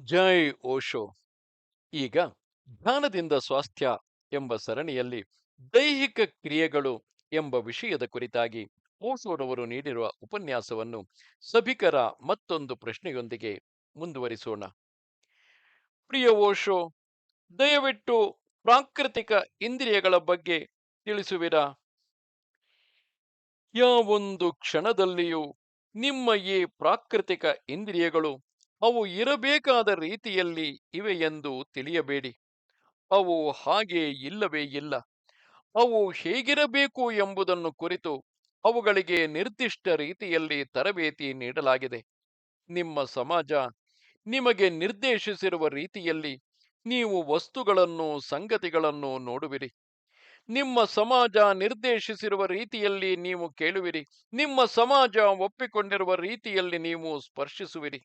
ಜೈ ಓಶೋ ಈಗ ಧ್ಯಾನದಿಂದ ಸ್ವಾಸ್ಥ್ಯ ಎಂಬ ಸರಣಿಯಲ್ಲಿ ದೈಹಿಕ ಕ್ರಿಯೆಗಳು ಎಂಬ ವಿಷಯದ ಕುರಿತಾಗಿ ಓಶೋರವರು ನೀಡಿರುವ ಉಪನ್ಯಾಸವನ್ನು ಸಭಿಕರ ಮತ್ತೊಂದು ಪ್ರಶ್ನೆಯೊಂದಿಗೆ ಮುಂದುವರಿಸೋಣ. ಪ್ರಿಯ ಓಶೋ ದಯವಿಟ್ಟು ಪ್ರಾಕೃತಿಕ ಇಂದ್ರಿಯಗಳ ಬಗ್ಗೆ ತಿಳಿಸುವಿರಾ? ಯಾವೊಂದು ಕ್ಷಣದಲ್ಲಿಯೂ ನಿಮ್ಮ ಈ ಪ್ರಾಕೃತಿಕ ಇಂದ್ರಿಯಗಳು ಅವು ಇರಬೇಕಾದ ರೀತಿಯಲ್ಲಿ ಇವೆ ಎಂದು ತಿಳಿಯಬೇಡಿ. ಅವು ಹಾಗೆ ಇಲ್ಲವೇ ಇಲ್ಲ. ಅವು ಹೇಗಿರಬೇಕು ಎಂಬುದನ್ನು ಕುರಿತು ಅವುಗಳಿಗೆ ನಿರ್ದಿಷ್ಟ ರೀತಿಯಲ್ಲಿ ತರಬೇತಿ ನೀಡಲಾಗಿದೆ. ನಿಮ್ಮ ಸಮಾಜ ನಿಮಗೆ ನಿರ್ದೇಶಿಸಿರುವ ರೀತಿಯಲ್ಲಿ ನೀವು ವಸ್ತುಗಳನ್ನು, ಸಂಗತಿಗಳನ್ನು ನೋಡುವಿರಿ. ನಿಮ್ಮ ಸಮಾಜ ನಿರ್ದೇಶಿಸಿರುವ ರೀತಿಯಲ್ಲಿ ನೀವು ಕೇಳುವಿರಿ. ನಿಮ್ಮ ಸಮಾಜ ಒಪ್ಪಿಕೊಂಡಿರುವ ರೀತಿಯಲ್ಲಿ ನೀವು ಸ್ಪರ್ಶಿಸುವಿರಿ.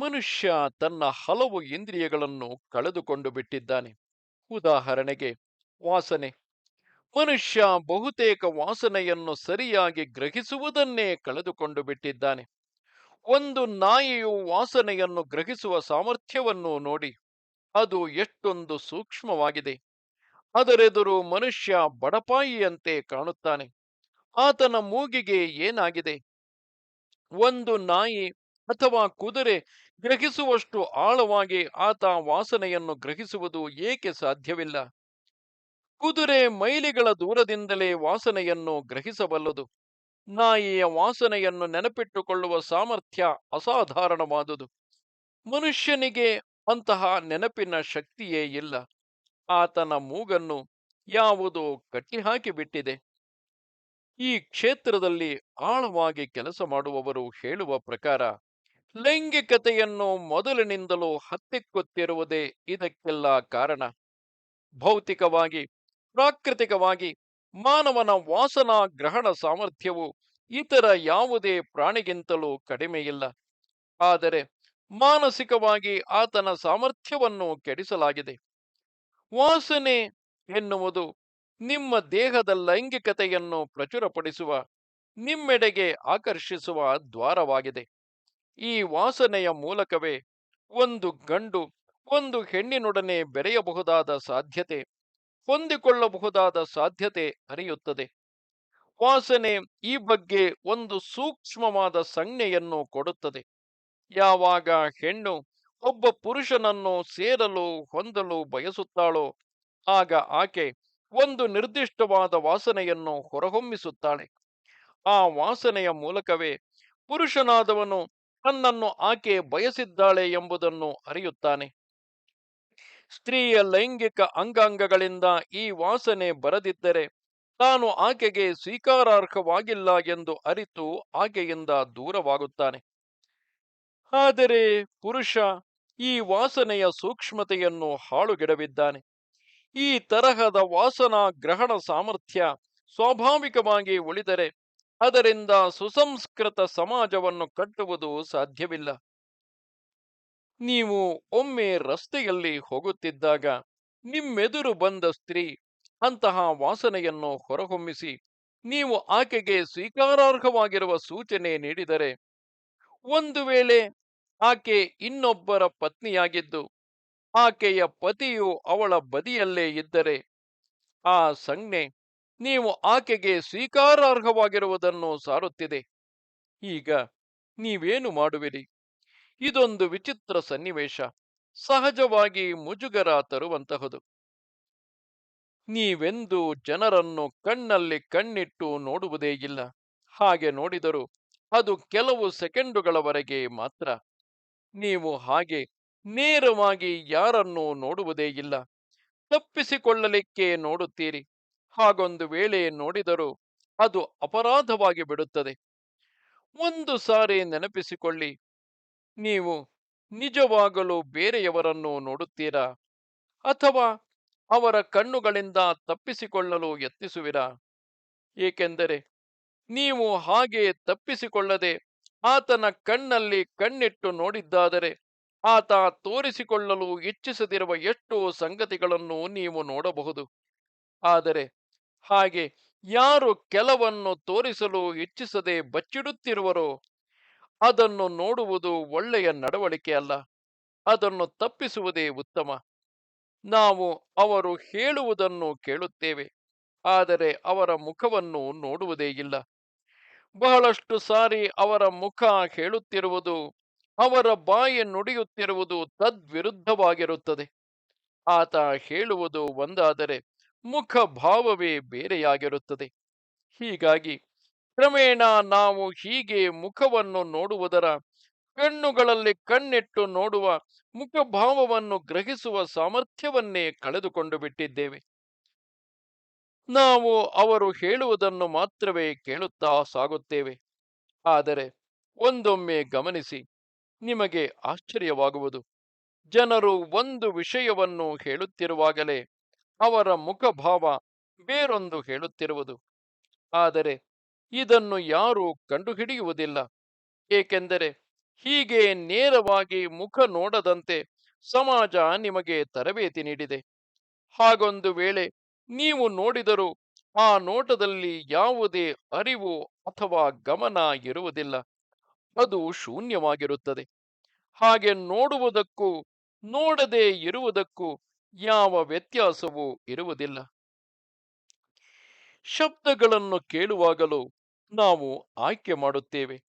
ಮನುಷ್ಯ ತನ್ನ ಹಲವು ಇಂದ್ರಿಯಗಳನ್ನು ಕಳೆದುಕೊಂಡು ಬಿಟ್ಟಿದ್ದಾನೆ. ಉದಾಹರಣೆಗೆ, ವಾಸನೆ. ಮನುಷ್ಯ ಬಹುತೇಕ ವಾಸನೆಯನ್ನು ಸರಿಯಾಗಿ ಗ್ರಹಿಸುವುದನ್ನೇ ಕಳೆದುಕೊಂಡು ಬಿಟ್ಟಿದ್ದಾನೆ. ಒಂದು ನಾಯಿಯು ವಾಸನೆಯನ್ನು ಗ್ರಹಿಸುವ ಸಾಮರ್ಥ್ಯವನ್ನು ನೋಡಿ, ಅದು ಎಷ್ಟೊಂದು ಸೂಕ್ಷ್ಮವಾಗಿದೆ. ಅದರೆದುರು ಮನುಷ್ಯ ಬಡಪಾಯಿಯಂತೆ ಕಾಣುತ್ತಾನೆ. ಆತನ ಮೂಗಿಗೆ ಏನಾಗಿದೆ? ಒಂದು ನಾಯಿ ಅಥವಾ ಕುದುರೆ ಗ್ರಹಿಸುವಷ್ಟು ಆಳವಾಗಿ ಆತ ವಾಸನೆಯನ್ನು ಗ್ರಹಿಸುವುದು ಏಕೆ ಸಾಧ್ಯವಿಲ್ಲ? ಕುದುರೆ ಮೈಲಿಗಳ ದೂರದಿಂದಲೇ ವಾಸನೆಯನ್ನು ಗ್ರಹಿಸಬಲ್ಲದು. ನಾಯಿಯ ವಾಸನೆಯನ್ನು ನೆನಪಿಟ್ಟುಕೊಳ್ಳುವ ಸಾಮರ್ಥ್ಯ ಅಸಾಧಾರಣವಾದುದು. ಮನುಷ್ಯನಿಗೆ ಅಂತಹ ನೆನಪಿನ ಶಕ್ತಿಯೇ ಇಲ್ಲ. ಆತನ ಮೂಗನ್ನು ಯಾವುದೋ ಕಟ್ಟಿಹಾಕಿಬಿಟ್ಟಿದೆ. ಈ ಕ್ಷೇತ್ರದಲ್ಲಿ ಆಳವಾಗಿ ಕೆಲಸ ಮಾಡುವವರು ಹೇಳುವ ಪ್ರಕಾರ ಲೈಂಗಿಕತೆಯನ್ನು ಮೊದಲಿನಿಂದಲೂ ಹತ್ತಿಕ್ಕುತ್ತಿರುವುದೇ ಇದಕ್ಕೆಲ್ಲ ಕಾರಣ. ಭೌತಿಕವಾಗಿ, ಪ್ರಾಕೃತಿಕವಾಗಿ, ಮಾನವನ ವಾಸನಾ ಗ್ರಹಣ ಸಾಮರ್ಥ್ಯವು ಇತರ ಯಾವುದೇ ಪ್ರಾಣಿಗಿಂತಲೂ ಕಡಿಮೆಯಿಲ್ಲ. ಆದರೆ ಮಾನಸಿಕವಾಗಿ ಆತನ ಸಾಮರ್ಥ್ಯವನ್ನು ಕೆಡಿಸಲಾಗಿದೆ. ವಾಸನೆ ಎನ್ನುವುದು ನಿಮ್ಮ ದೇಹದ ಲೈಂಗಿಕತೆಯನ್ನು ಪ್ರಚುರಪಡಿಸುವ, ನಿಮ್ಮೆಡೆಗೆ ಆಕರ್ಷಿಸುವ ದ್ವಾರವಾಗಿದೆ. ಈ ವಾಸನೆಯ ಮೂಲಕವೇ ಒಂದು ಗಂಡು ಒಂದು ಹೆಣ್ಣಿನೊಡನೆ ಬೆರೆಯಬಹುದಾದ ಸಾಧ್ಯತೆ, ಹೊಂದಿಕೊಳ್ಳಬಹುದಾದ ಸಾಧ್ಯತೆ ಅರಿಯುತ್ತದೆ ವಾಸನೆ ಈ ಬಗ್ಗೆ ಒಂದು ಸೂಕ್ಷ್ಮವಾದ ಸಂಜ್ಞೆಯನ್ನು ಕೊಡುತ್ತದೆ. ಯಾವಾಗ ಹೆಣ್ಣು ಒಬ್ಬ ಪುರುಷನನ್ನು ಸೇರಲು, ಹೊಂದಲು ಬಯಸುತ್ತಾಳೋ, ಆಗ ಆಕೆ ಒಂದು ನಿರ್ದಿಷ್ಟವಾದ ವಾಸನೆಯನ್ನು ಹೊರಹೊಮ್ಮಿಸುತ್ತಾಳೆ. ಆ ವಾಸನೆಯ ಮೂಲಕವೇ ಪುರುಷನಾದವನು ತನ್ನನ್ನು ಆಕೆ ಬಯಸಿದ್ದಾಳೆ ಎಂಬುದನ್ನು ಅರಿಯುತ್ತಾನೆ. ಸ್ತ್ರೀಯ ಲೈಂಗಿಕ ಅಂಗಾಂಗಗಳಿಂದ ಈ ವಾಸನೆ ಬರದಿದ್ದರೆ ತಾನು ಆಕೆಗೆ ಸ್ವೀಕಾರಾರ್ಹವಾಗಿಲ್ಲ ಎಂದು ಅರಿತು ಆಕೆಯಿಂದ ದೂರವಾಗುತ್ತಾನೆ. ಆದರೆ ಪುರುಷ ಈ ವಾಸನೆಯ ಸೂಕ್ಷ್ಮತೆಯನ್ನು ಹಾಳುಗೆಡವಿದ್ದಾನೆ. ಈ ತರಹದ ವಾಸನಾ ಗ್ರಹಣ ಸಾಮರ್ಥ್ಯ ಸ್ವಾಭಾವಿಕವಾಗಿ ಉಳಿದರೆ ಅದರಿಂದ ಸುಸಂಸ್ಕೃತ ಸಮಾಜವನ್ನು ಕಟ್ಟುವುದು ಸಾಧ್ಯವಿಲ್ಲ. ನೀವು ಒಮ್ಮೆ ರಸ್ತೆಯಲ್ಲಿ ಹೋಗುತ್ತಿದ್ದಾಗ ನಿಮ್ಮೆದುರು ಬಂದ ಸ್ತ್ರೀ ಅಂತಹ ವಾಸನೆಯನ್ನು ಹೊರಹೊಮ್ಮಿಸಿ ನೀವು ಆಕೆಗೆ ಸ್ವೀಕಾರಾರ್ಹವಾಗಿರುವ ಸೂಚನೆ ನೀಡಿದರೆ, ಒಂದು ವೇಳೆ ಆಕೆ ಇನ್ನೊಬ್ಬರ ಪತ್ನಿಯಾಗಿದ್ದು, ಆಕೆಯ ಪತಿಯು ಅವಳ ಬದಿಯಲ್ಲೇ ಇದ್ದರೆ ಆ ಸಂಜ್ಞೆ ನೀವು ಆಕೆಗೆ ಸ್ವೀಕಾರಾರ್ಹವಾಗಿರುವುದನ್ನು ಸಾರುತ್ತಿದೆ. ಈಗ ನೀವೇನು ಮಾಡುವಿರಿ? ಇದೊಂದು ವಿಚಿತ್ರ ಸನ್ನಿವೇಶ. ಸಹಜವಾಗಿ ಮುಜುಗರ ತರುವಂತಹದು. ನೀವೆಂದು ಜನರನ್ನು ಕಣ್ಣಲ್ಲಿ ಕಣ್ಣಿಟ್ಟು ನೋಡುವುದೇ ಇಲ್ಲ. ಹಾಗೆ ನೋಡಿದರೂ ಅದು ಕೆಲವು ಸೆಕೆಂಡುಗಳವರೆಗೆ ಮಾತ್ರ. ನೀವು ಹಾಗೆ ನೇರವಾಗಿ ಯಾರನ್ನೂ ನೋಡುವುದೇ ಇಲ್ಲ. ತಪ್ಪಿಸಿಕೊಳ್ಳಲಿಕ್ಕೆ ನೋಡುತ್ತೀರಿ. ಹಾಗೊಂದು ವೇಳೆ ನೋಡಿದರೂ ಅದು ಅಪರಾಧವಾಗಿ ಬಿಡುತ್ತದೆ. ಒಂದು ಸಾರಿ ನೆನಪಿಸಿಕೊಳ್ಳಿ, ನೀವು ನಿಜವಾಗಲೂ ಬೇರೆಯವರನ್ನು ನೋಡುತ್ತೀರಾ? ಅಥವಾ ಅವರ ಕಣ್ಣುಗಳಿಂದ ತಪ್ಪಿಸಿಕೊಳ್ಳಲು ಯತ್ನಿಸುವಿರಾ? ಏಕೆಂದರೆ ನೀವು ಹಾಗೆ ತಪ್ಪಿಸಿಕೊಳ್ಳದೆ ಆತನ ಕಣ್ಣಲ್ಲಿ ಕಣ್ಣಿಟ್ಟು ನೋಡಿದ್ದಾದರೆ ಆತ ತೋರಿಸಿಕೊಳ್ಳಲು ಇಚ್ಛಿಸದಿರುವ ಎಷ್ಟೋ ಸಂಗತಿಗಳನ್ನು ನೀವು ನೋಡಬಹುದು. ಆದರೆ ಹಾಗೆ ಯಾರು ಕೆಲವನ್ನು ತೋರಿಸಲು ಇಚ್ಛಿಸದೆ ಬಚ್ಚಿಡುತ್ತಿರುವರೋ ಅದನ್ನು ನೋಡುವುದು ಒಳ್ಳೆಯ ನಡವಳಿಕೆ ಅಲ್ಲ, ಅದನ್ನು ತಪ್ಪಿಸುವುದೇ ಉತ್ತಮ. ನಾವು ಅವರು ಹೇಳುವುದನ್ನು ಕೇಳುತ್ತೇವೆ, ಆದರೆ ಅವರ ಮುಖವನ್ನು ನೋಡುವುದೇ ಇಲ್ಲ. ಬಹಳಷ್ಟು ಸಾರಿ ಅವರ ಮುಖ ಹೇಳುತ್ತಿರುವುದು, ಅವರ ಬಾಯಿ ನುಡಿಯುತ್ತಿರುವುದು ತದ್ವಿರುದ್ಧವಾಗಿರುತ್ತದೆ. ಆತ ಹೇಳುವುದು ಒಂದಾದರೆ ಮುಖ ಭಾವವೇ ಬೇರೆಯಾಗಿರುತ್ತದೆ ಹೀಗಾಗಿ ಕ್ರಮೇಣ ನಾವು ಹೀಗೆ ಮುಖವನ್ನು ನೋಡುವುದರ, ಕಣ್ಣುಗಳಲ್ಲಿ ಕಣ್ಣಿಟ್ಟು ನೋಡುವ ಮುಖಭಾವವನ್ನು ಗ್ರಹಿಸುವ ಸಾಮರ್ಥ್ಯವನ್ನೇ ಕಳೆದುಕೊಂಡು ಬಿಟ್ಟಿದ್ದೇವೆ. ನಾವು ಅವರು ಹೇಳುವುದನ್ನು ಮಾತ್ರವೇ ಕೇಳುತ್ತಾ ಸಾಗುತ್ತೇವೆ. ಆದರೆ ಒಂದೊಮ್ಮೆ ಗಮನಿಸಿ, ನಿಮಗೆ ಆಶ್ಚರ್ಯವಾಗುವುದು. ಜನರು ಒಂದು ವಿಷಯವನ್ನು ಹೇಳುತ್ತಿರುವಾಗಲೇ ಅವರ ಮುಖಭಾವ ಬೇರೊಂದು ಹೇಳುತ್ತಿರುವುದು. ಆದರೆ ಇದನ್ನು ಯಾರೂ ಕಂಡುಹಿಡಿಯುವುದಿಲ್ಲ. ಏಕೆಂದರೆ ಹೀಗೆ ನೇರವಾಗಿ ಮುಖ ನೋಡದಂತೆ ಸಮಾಜ ನಿಮಗೆ ತರಬೇತಿ ನೀಡಿದೆ. ಹಾಗೊಂದು ವೇಳೆ ನೀವು ನೋಡಿದರೂ ಆ ನೋಟದಲ್ಲಿ ಯಾವುದೇ ಅರಿವು ಅಥವಾ ಗಮನ ಇರುವುದಿಲ್ಲ. ಅದು ಶೂನ್ಯವಾಗಿರುತ್ತದೆ. ಹಾಗೆ ನೋಡುವುದಕ್ಕೂ, ನೋಡದೇ ಇರುವುದಕ್ಕೂ ಯಾವ ವ್ಯತ್ಯಾಸವೂ ಇರುವುದಿಲ್ಲ. ಶಬ್ದಗಳನ್ನು ಕೇಳುವಾಗಲೂ ನಾವು ಆಯ್ಕೆ ಮಾಡುತ್ತೇವೆ.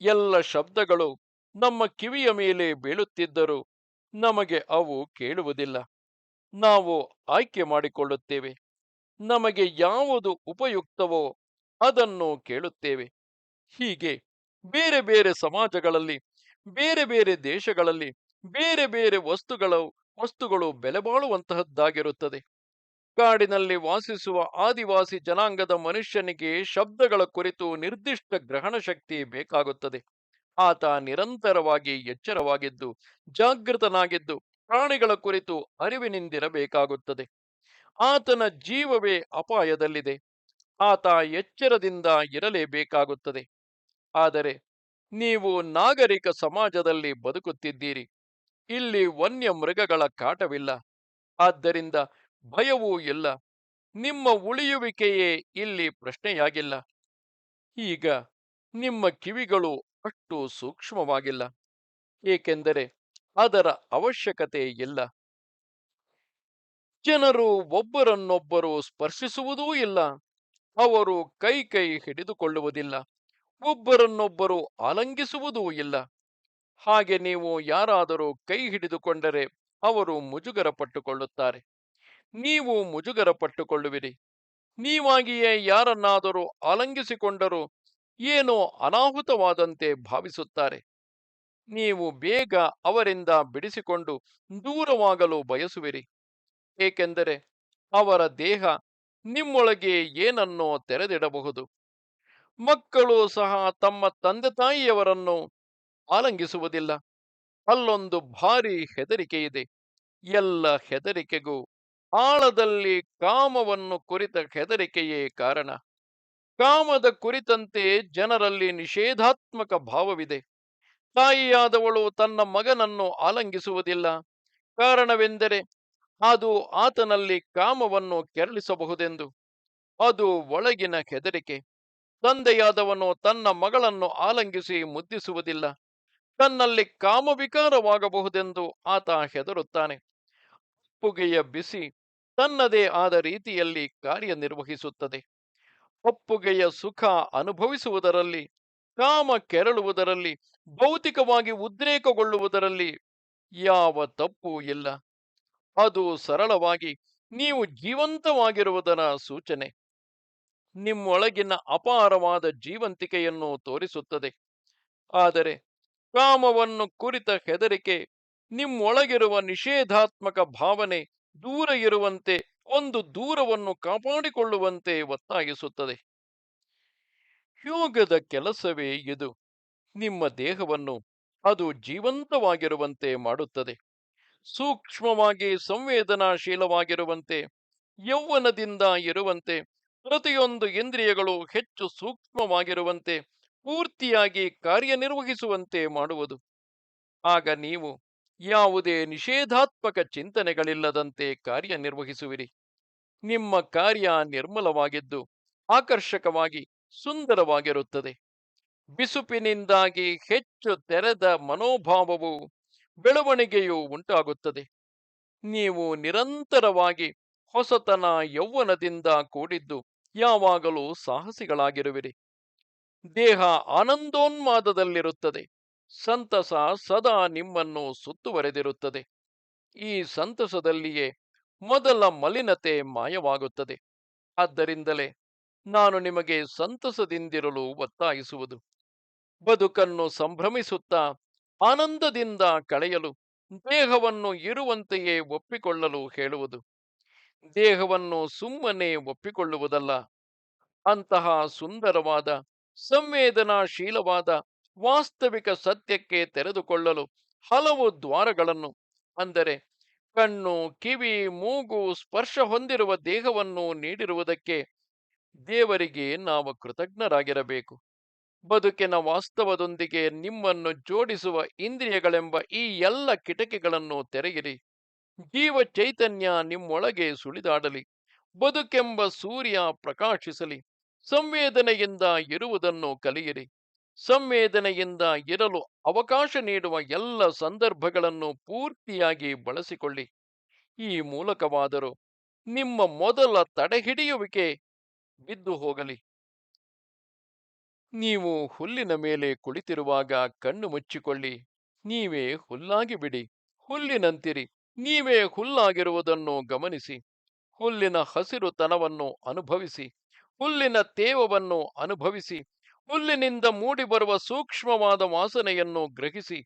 ಎಲ್ಲ ಶಬ್ದಗಳು ನಮ್ಮ ಕಿವಿಯ ಮೇಲೆ ಬೀಳುತ್ತಿದ್ದರೂ ನಮಗೆ ಅವು ಕೇಳುವುದಿಲ್ಲ. ನಾವು ಆಯ್ಕೆ ಮಾಡಿಕೊಳ್ಳುತ್ತೇವೆ. ನಮಗೆ ಯಾವುದು ಉಪಯುಕ್ತವೋ ಅದನ್ನು ಕೇಳುತ್ತೇವೆ. ಹೀಗೆ ಬೇರೆ ಬೇರೆ ಸಮಾಜಗಳಲ್ಲಿ, ಬೇರೆ ಬೇರೆ ದೇಶಗಳಲ್ಲಿ, ಬೇರೆ ಬೇರೆ ವಸ್ತುಗಳು ವಸ್ತುಗಳು ಬೆಲೆಬಾಳುವಂತಹದ್ದಾಗಿರುತ್ತದೆ ಕಾಡಿನಲ್ಲಿ ವಾಸಿಸುವ ಆದಿವಾಸಿ ಜನಾಂಗದ ಮನುಷ್ಯನಿಗೆ ಶಬ್ದಗಳ ಕುರಿತು ನಿರ್ದಿಷ್ಟ ಗ್ರಹಣ ಶಕ್ತಿ ಬೇಕಾಗುತ್ತದೆ. ಆತ ನಿರಂತರವಾಗಿ ಎಚ್ಚರವಾಗಿದ್ದು, ಜಾಗೃತನಾಗಿದ್ದು, ಪ್ರಾಣಿಗಳ ಕುರಿತು ಅರಿವಿನಿಂದಿರಬೇಕಾಗುತ್ತದೆ. ಆತನ ಜೀವವೇ ಅಪಾಯದಲ್ಲಿದೆ. ಆತ ಎಚ್ಚರದಿಂದ ಇರಲೇಬೇಕಾಗುತ್ತದೆ. ಆದರೆ, ನೀವು ನಾಗರಿಕ ಸಮಾಜದಲ್ಲಿ ಬದುಕುತ್ತಿದ್ದೀರಿ. ಇಲ್ಲಿ ವನ್ಯ ಮೃಗಗಳ ಕಾಟವಿಲ್ಲ. ಆದ್ದರಿಂದ ಭಯವೂ ಇಲ್ಲ. ನಿಮ್ಮ ಉಳಿಯುವಿಕೆಯೇ ಇಲ್ಲಿ ಪ್ರಶ್ನೆಯಾಗಿಲ್ಲ. ಈಗ ನಿಮ್ಮ ಕಿವಿಗಳು ಅಷ್ಟು ಸೂಕ್ಷ್ಮವಾಗಿಲ್ಲ. ಏಕೆಂದರೆ ಅದರ ಅವಶ್ಯಕತೆ ಇಲ್ಲ. ಜನರು ಒಬ್ಬರನ್ನೊಬ್ಬರು ಸ್ಪರ್ಶಿಸುವುದೂ ಇಲ್ಲ. ಅವರು ಕೈ ಕೈ ಹಿಡಿದುಕೊಳ್ಳುವುದಿಲ್ಲ. ಒಬ್ಬರನ್ನೊಬ್ಬರು ಆಲಂಗಿಸುವುದೂ ಇಲ್ಲ. ಹಾಗೆ ನೀವು ಯಾರಾದರೂ ಕೈ ಹಿಡಿದುಕೊಂಡರೆ ಅವರು ಮುಜುಗರ ಪಟ್ಟುಕೊಳ್ಳುತ್ತಾರೆ. ನೀವು ಮುಜುಗರ ಪಟ್ಟುಕೊಳ್ಳುವಿರಿ. ನೀವಾಗಿಯೇ ಯಾರನ್ನಾದರೂ ಆಲಂಗಿಸಿಕೊಂಡರೂ ಏನೋ ಅನಾಹುತವಾದಂತೆ ಭಾವಿಸುತ್ತಾರೆ. ನೀವು ಬೇಗ ಅವರಿಂದ ಬಿಡಿಸಿಕೊಂಡು ದೂರವಾಗಲು ಬಯಸುವಿರಿ. ಏಕೆಂದರೆ ಅವರ ದೇಹ ನಿಮ್ಮೊಳಗೆ ಏನನ್ನೋ ತೆರೆದಿಡಬಹುದು. ಮಕ್ಕಳು ಸಹ ತಮ್ಮ ತಂದೆ ತಾಯಿಯವರನ್ನು ಆಲಂಗಿಸುವುದಿಲ್ಲ. ಅಲ್ಲೊಂದು ಭಾರಿ ಹೆದರಿಕೆ ಇದೆ. ಎಲ್ಲ ಹೆದರಿಕೆಗೂ ಆಳದಲ್ಲಿ ಕಾಮವನ್ನು ಕುರಿತ ಹೆದರಿಕೆಯೇ ಕಾರಣ. ಕಾಮದ ಕುರಿತಂತೆ ಜನರಲ್ಲಿ ನಿಷೇಧಾತ್ಮಕ ಭಾವವಿದೆ. ತಾಯಿಯಾದವಳು ತನ್ನ ಮಗನನ್ನು ಆಲಂಗಿಸುವುದಿಲ್ಲ. ಕಾರಣವೆಂದರೆ ಅದು ಆತನಲ್ಲಿ ಕಾಮವನ್ನು ಕೆರಳಿಸಬಹುದೆಂದು. ಅದು ಒಳಗಿನ ಹೆದರಿಕೆ. ತಂದೆಯಾದವನು ತನ್ನ ಮಗಳನ್ನು ಆಲಂಗಿಸಿ ಮುದ್ದಿಸುವುದಿಲ್ಲ. ತನ್ನಲ್ಲಿ ಕಾಮವಿಕಾರವಾಗಬಹುದೆಂದು ಆತ ಹೆದರುತ್ತಾನೆ. ಒಪ್ಪುಗೆಯ ಬಿಸಿ ತನ್ನದೇ ಆದ ರೀತಿಯಲ್ಲಿ ಕಾರ್ಯನಿರ್ವಹಿಸುತ್ತದೆ. ಒಪ್ಪುಗೆಯ ಸುಖ ಅನುಭವಿಸುವುದರಲ್ಲಿ, ಕಾಮ ಕೆರಳುವುದರಲ್ಲಿ, ಭೌತಿಕವಾಗಿ ಉದ್ರೇಕಗೊಳ್ಳುವುದರಲ್ಲಿ ಯಾವ ತಪ್ಪು ಇಲ್ಲ. ಅದು ಸರಳವಾಗಿ ನೀವು ಜೀವಂತವಾಗಿರುವುದರ ಸೂಚನೆ. ನಿಮ್ಮೊಳಗಿನ ಅಪಾರವಾದ ಜೀವಂತಿಕೆಯನ್ನು ತೋರಿಸುತ್ತದೆ. ಆದರೆ ಕಾಮವನ್ನು ಕುರಿತ ಹೆದರಿಕೆ, ನಿಮ್ಮೊಳಗಿರುವ ನಿಷೇಧಾತ್ಮಕ ಭಾವನೆ ದೂರ ಇರುವಂತೆ, ಒಂದು ದೂರವನ್ನು ಕಾಪಾಡಿಕೊಳ್ಳುವಂತೆ ಒತ್ತಾಯಿಸುತ್ತದೆ. ಯೋಗದ ಕೆಲಸವೇ ಇದು. ನಿಮ್ಮ ದೇಹವನ್ನು ಅದು ಜೀವಂತವಾಗಿರುವಂತೆ ಮಾಡುತ್ತದೆ. ಸೂಕ್ಷ್ಮವಾಗಿ ಸಂವೇದನಾಶೀಲವಾಗಿರುವಂತೆ, ಯೌವನದಿಂದ ಇರುವಂತೆ, ಪ್ರತಿಯೊಂದು ಇಂದ್ರಿಯಗಳು ಹೆಚ್ಚು ಸೂಕ್ಷ್ಮವಾಗಿರುವಂತೆ ಪೂರ್ತಿಯಾಗಿ ಕಾರ್ಯನಿರ್ವಹಿಸುವಂತೆ ಮಾಡುವುದು. ಆಗ ನೀವು ಯಾವುದೇ ನಿಷೇಧಾತ್ಮಕ ಚಿಂತನೆಗಳಿಲ್ಲದಂತೆ ಕಾರ್ಯನಿರ್ವಹಿಸುವಿರಿ. ನಿಮ್ಮ ಕಾರ್ಯ ನಿರ್ಮಲವಾಗಿದ್ದು, ಆಕರ್ಷಕವಾಗಿ ಸುಂದರವಾಗಿರುತ್ತದೆ. ಬಿಸುಪಿನಿಂದಾಗಿ ಹೆಚ್ಚು ತೆರೆದ ಮನೋಭಾವವು ಬೆಳವಣಿಗೆಯು ಉಂಟಾಗುತ್ತದೆ. ನೀವು ನಿರಂತರವಾಗಿ ಹೊಸತನ ಯೌವನದಿಂದ ಕೂಡಿದ್ದು ಯಾವಾಗಲೂ ಸಾಹಸಿಗಳಾಗಿರುವಿರಿ. ದೇಹ ಆನಂದೋನ್ಮಾದದಲ್ಲಿರುತ್ತದೆ. ಸಂತಸ ಸದಾ ನಿಮ್ಮನ್ನು ಸುತ್ತುವರೆದಿರುತ್ತದೆ. ಈ ಸಂತಸದಲ್ಲಿಯೇ ಮೊದಲ ಮಲಿನತೆ ಮಾಯವಾಗುತ್ತದೆ. ಆದ್ದರಿಂದಲೇ ನಾನು ನಿಮಗೆ ಸಂತಸದಿಂದಿರಲು ಒತ್ತಾಯಿಸುವುದು. ಬದುಕನ್ನು ಸಂಭ್ರಮಿಸುತ್ತಾ ಆನಂದದಿಂದ ಕಳೆಯಲು, ದೇಹವನ್ನು ಇರುವಂತೆಯೇ ಒಪ್ಪಿಕೊಳ್ಳಲು ಹೇಳುವುದು. ದೇಹವನ್ನು ಸುಮ್ಮನೆ ಒಪ್ಪಿಕೊಳ್ಳುವುದಲ್ಲ. ಅಂತಹ ಸುಂದರವಾದ ಸಂವೇದನಾಶೀಲವಾದ ವಾಸ್ತವಿಕ ಸತ್ಯಕ್ಕೆ ತೆರೆದುಕೊಳ್ಳಲು ಹಲವು ದ್ವಾರಗಳನ್ನು, ಅಂದರೆ ಕಣ್ಣು, ಕಿವಿ, ಮೂಗು ಸ್ಪರ್ಶ ಹೊಂದಿರುವ ದೇಹವನ್ನು ನೀಡಿರುವುದಕ್ಕೆ ದೇವರಿಗೆ ನಾವು ಕೃತಜ್ಞರಾಗಿರಬೇಕು. ಬದುಕಿನ ವಾಸ್ತವದೊಂದಿಗೆ ನಿಮ್ಮನ್ನು ಜೋಡಿಸುವ ಇಂದ್ರಿಯಗಳೆಂಬ ಈ ಎಲ್ಲ ಕಿಟಕಿಗಳನ್ನು ತೆರೆಯಿರಿ. ಜೀವ ಚೈತನ್ಯ ನಿಮ್ಮೊಳಗೆ ಸುಳಿದಾಡಲಿ. ಬದುಕೆಂಬ ಸೂರ್ಯ ಪ್ರಕಾಶಿಸಲಿ. ಸಂವೇದನೆಯಿಂದ ಇರುವುದನ್ನು ಕಲಿಯಿರಿ. ಸಂವೇದನೆಯಿಂದ ಇರಲು ಅವಕಾಶ ನೀಡುವ ಎಲ್ಲ ಸಂದರ್ಭಗಳನ್ನು ಪೂರ್ತಿಯಾಗಿ ಬಳಸಿಕೊಳ್ಳಿ. ಈ ಮೂಲಕವಾದರೂ ನಿಮ್ಮ ಮೊದಲ ತಡೆಹಿಡಿಯುವಿಕೆ ಬಿದ್ದು ಹೋಗಲಿ. ನೀವು ಹುಲ್ಲಿನ ಮೇಲೆ ಕುಳಿತಿರುವಾಗ ಕಣ್ಣು ಮುಚ್ಚಿಕೊಳ್ಳಿ. ನೀವೇ ಹುಲ್ಲಾಗಿ ಬಿಡಿ ಹುಲ್ಲಿನಂತಿರಿ. ನೀವೇ ಹುಲ್ಲಾಗಿರುವುದನ್ನು ಗಮನಿಸಿ. ಹುಲ್ಲಿನ ಹಸಿರುತನವನ್ನು ಅನುಭವಿಸಿ. ಹುಲ್ಲಿನ ತೇವವನ್ನು ಅನುಭವಿಸಿ, ಹುಲ್ಲಿನಿಂದ ಮೂಡಿಬರುವ ಸೂಕ್ಷ್ಮವಾದ ವಾಸನೆಯನ್ನು ಗ್ರಹಿಸಿ,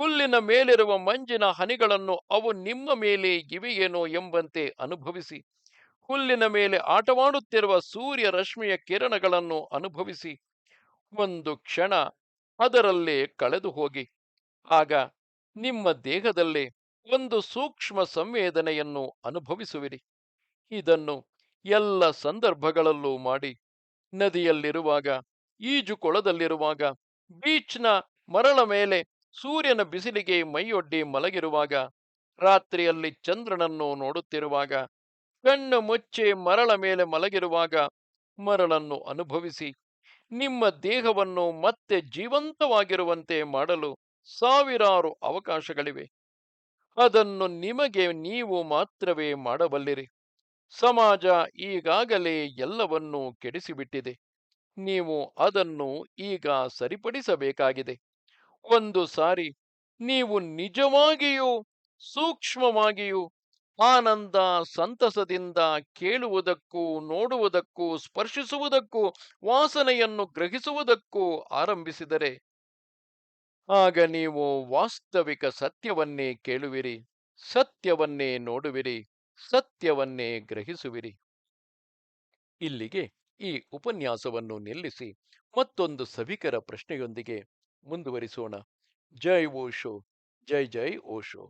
ಹುಲ್ಲಿನ ಮೇಲಿರುವ ಮಂಜಿನ ಹನಿಗಳನ್ನು ಅವು ನಿಮ್ಮ ಮೇಲೆ ಇವೆಯೇನೋ ಎಂಬಂತೆ ಅನುಭವಿಸಿ, ಹುಲ್ಲಿನ ಮೇಲೆ ಆಟವಾಡುತ್ತಿರುವ ಸೂರ್ಯ ರಶ್ಮಿಯ ಕಿರಣಗಳನ್ನು ಅನುಭವಿಸಿ, ಒಂದು ಕ್ಷಣ ಅದರಲ್ಲೇ ಕಳೆದು ಹೋಗಿ. ಆಗ ನಿಮ್ಮ ದೇಹದಲ್ಲೇ ಒಂದು ಸೂಕ್ಷ್ಮ ಸಂವೇದನೆಯನ್ನು ಅನುಭವಿಸುವಿರಿ. ಇದನ್ನು ಎಲ್ಲ ಸಂದರ್ಭಗಳಲ್ಲೂ ಮಾಡಿ ನದಿಯಲ್ಲಿರುವಾಗ, ಈಜುಕೊಳದಲ್ಲಿರುವಾಗ, ಬೀಚ್ನ ಮರಳ ಮೇಲೆ ಸೂರ್ಯನ ಬಿಸಿಲಿಗೆ ಮೈಯೊಡ್ಡಿ ಮಲಗಿರುವಾಗ, ರಾತ್ರಿಯಲ್ಲಿ ಚಂದ್ರನನ್ನು ನೋಡುತ್ತಿರುವಾಗ, ಕಣ್ಣು ಮುಚ್ಚಿ ಮರಳ ಮೇಲೆ ಮಲಗಿರುವಾಗ ಮರಳನ್ನು ಅನುಭವಿಸಿ, ನಿಮ್ಮ ದೇಹವನ್ನು ಮತ್ತೆ ಜೀವಂತವಾಗಿರುವಂತೆ ಮಾಡಲು ಸಾವಿರಾರು ಅವಕಾಶಗಳಿವೆ. ಅದನ್ನು ನಿಮಗೆ ನೀವು ಮಾತ್ರವೇ ಮಾಡಬಲ್ಲಿರಿ. ಸಮಾಜ ಈಗಾಗಲೇ ಎಲ್ಲವನ್ನೂ ಕೆಡಿಸಿಬಿಟ್ಟಿದೆ. ನೀವು ಅದನ್ನು ಈಗ ಸರಿಪಡಿಸಬೇಕಾಗಿದೆ. ಒಂದು ಸಾರಿ ನೀವು ನಿಜವಾಗಿಯೂ ಸೂಕ್ಷ್ಮವಾಗಿಯೂ ಆನಂದ ಸಂತಸದಿಂದ ಕೇಳುವುದಕ್ಕೂ ನೋಡುವುದಕ್ಕೂ ಸ್ಪರ್ಶಿಸುವುದಕ್ಕೂ ವಾಸನೆಯನ್ನು ಗ್ರಹಿಸುವುದಕ್ಕೂ ಆರಂಭಿಸಿದರೆ ಆಗ ನೀವು ವಾಸ್ತವಿಕ ಸತ್ಯವನ್ನೇ ಕೇಳುವಿರಿ, ಸತ್ಯವನ್ನೇ ನೋಡುವಿರಿ. ಸತ್ಯವನ್ನೇ ಗ್ರಹಿಸುವಿರಿ. ಇಲ್ಲಿಗೆ ಈ ಉಪನ್ಯಾಸವನ್ನು ನಿಲ್ಲಿಸಿ ಮತ್ತೊಂದು ಸಭಿಕರ ಪ್ರಶ್ನೆಯೊಂದಿಗೆ ಮುಂದುವರಿಸೋಣ. ಜೈ ಓಶೋ, ಜೈ ಜೈ ಓಶೋ.